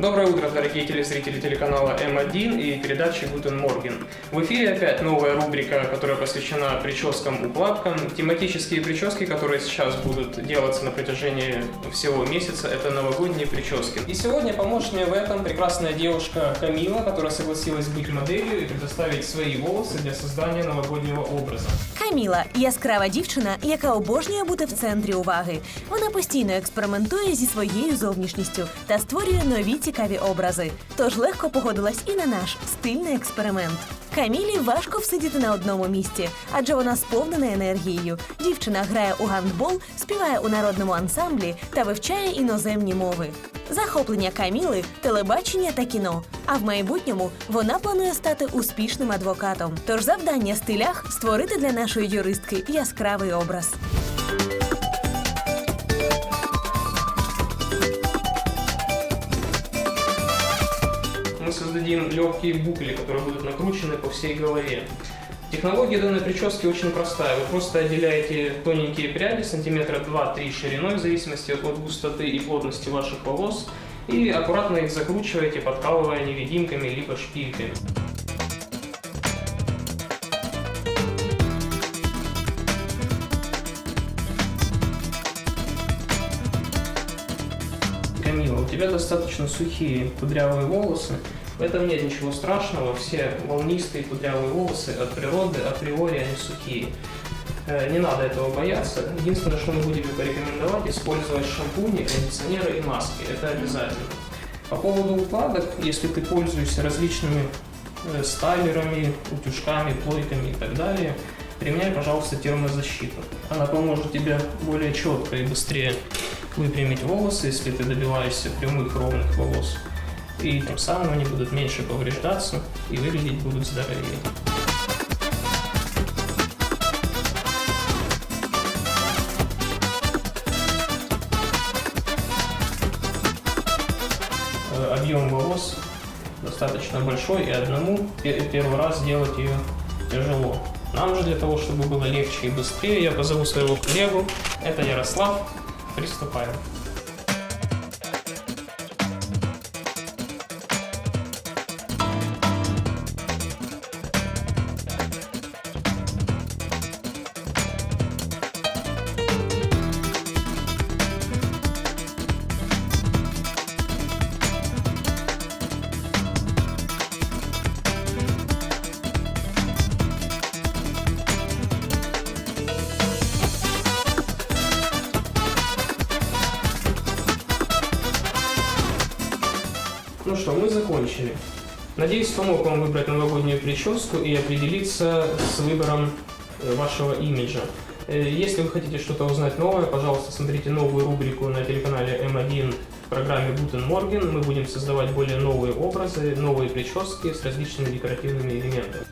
Доброе утро, дорогие телезрители телеканала М1 и передачи Гутен Морген. В эфире опять новая рубрика, которая посвящена прическам, укладкам. Тематические прически, которые сейчас будут делаться на протяжении всего месяца, это новогодние прически. И сегодня поможет мне в этом прекрасная девушка Камила, которая согласилась быть моделью и предоставить свои волосы для создания новогоднего образа. Каміла яскрава дівчина, яка обожнює бути в центрі уваги. Вона постійно експериментує зі своєю зовнішністю та створює нові цікаві образи. Тож легко погодилась і на наш стильний експеримент. Камілі важко всидіти на одному місці, адже вона сповнена енергією. Дівчина грає у гандбол, співає у народному ансамблі та вивчає іноземні мови. Захоплення Каміли телебачення та кіно. А в майбутньому вона планує стати успішним адвокатом. Тож завдання стилях створити для нашої юристки яскравий образ. Создадим легкие букли, которые будут накручены по всей голове. Технология данной прически очень простая. Вы просто отделяете тоненькие пряди, сантиметра 2-3 шириной, в зависимости от густоты и плотности ваших волос, и аккуратно их закручиваете, подкалывая невидимками либо шпильками. Камила, у тебя достаточно сухие кудрявые волосы. В этом нет ничего страшного. Все волнистые кудрявые волосы от природы, априори они сухие. Э, Не надо этого бояться. Единственное, что мы будем порекомендовать, использовать шампуни, кондиционеры и маски. Это обязательно. По поводу укладок, если ты пользуешься различными э, стайлерами, утюжками, плойками и так далее, применяй, пожалуйста, термозащиту. Она поможет тебе более четко и быстрее выпрямить волосы, если ты добиваешься прямых ровных волос. И тем самым они будут меньше повреждаться и выглядеть будут здоровее. Э, Объем волос достаточно большой, и одному пе- первый раз делать ее тяжело. Нам же для того, чтобы было легче и быстрее, я позову своего коллегу, это Ярослав. Приступаем. Ну что, мы закончили. Надеюсь, помог вам выбрать новогоднюю прическу и определиться с выбором э, вашего имиджа. Э, Если вы хотите что-то узнать новое, пожалуйста, смотрите новую рубрику на телеканале М1 в программе Guten Morgen. Мы будем создавать более новые образы, новые прически с различными декоративными элементами.